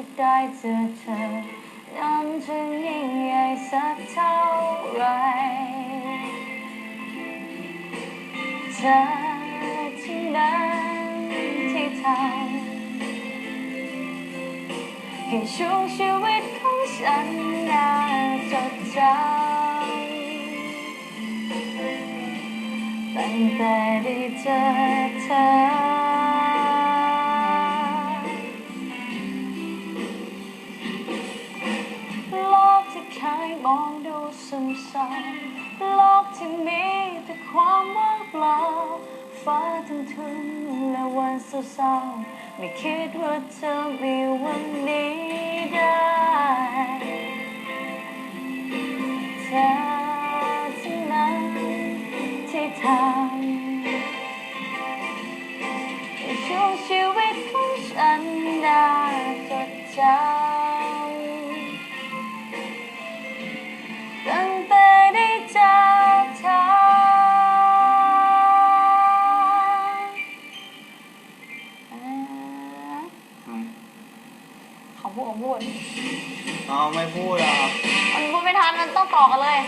ที่ได้เจอเธอนั้นจะยิ่งใหญ่สักเท่าไหรเธอที่นั้นที่ทำให้ช่วงชีวิตของฉันน่าจดจำตั้งแต่ได้เจอเธอ มองดูสมสารโลกที่มีแต่ความว่างเปล่าฟ้าทั้งทึนและวันเศร้าๆไม่คิดว่าเธอมีวันนี้ได้เธอที่นั้นที่ทำให้ช่วงชีวิตของฉันน่าจดจำ ขอพูดขอพูดอ๋อไม่พูดอะมันพูดไม่ทันมันต้องต่อกันเลย